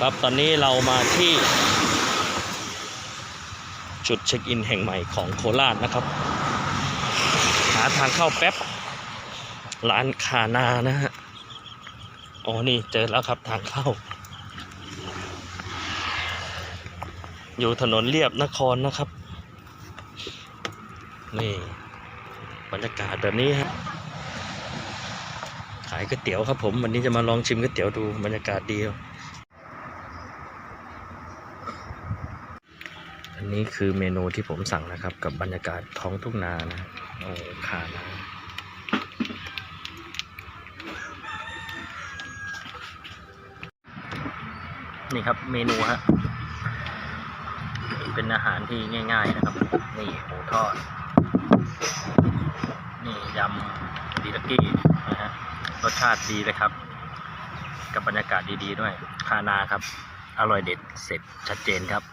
ครับตอนนี้เรามาที่ จุดเช็คอินแห่งใหม่ของโคราชนะครับ หาทางเข้าแป๊บ ร้านคานานะฮะอ๋อนี่เจอแล้วครับทางเข้า อยู่ถนนเรียบนครนะครับ นี่ บรรยากาศแบบนี้ฮะขายก๋วยเตี๋ยวครับผม วันนี้จะมาลองชิมก๋วยเตี๋ยวดูบรรยากาศดีครับ อันนี้คือเมนูที่ผมสั่งนะครับ กับบรรยากาศท้องทุ่งนานะโอ้ขานานี่ครับเมนูฮะเป็นอาหารที่ง่ายๆนะครับ นี่หมูทอด นี่ยำดีตะกี้นะฮะรสชาติดีเลยครับ กับบรรยากาศดีๆด้วยคานาครับ อร่อยเด็ดเสร็จชัดเจนครับ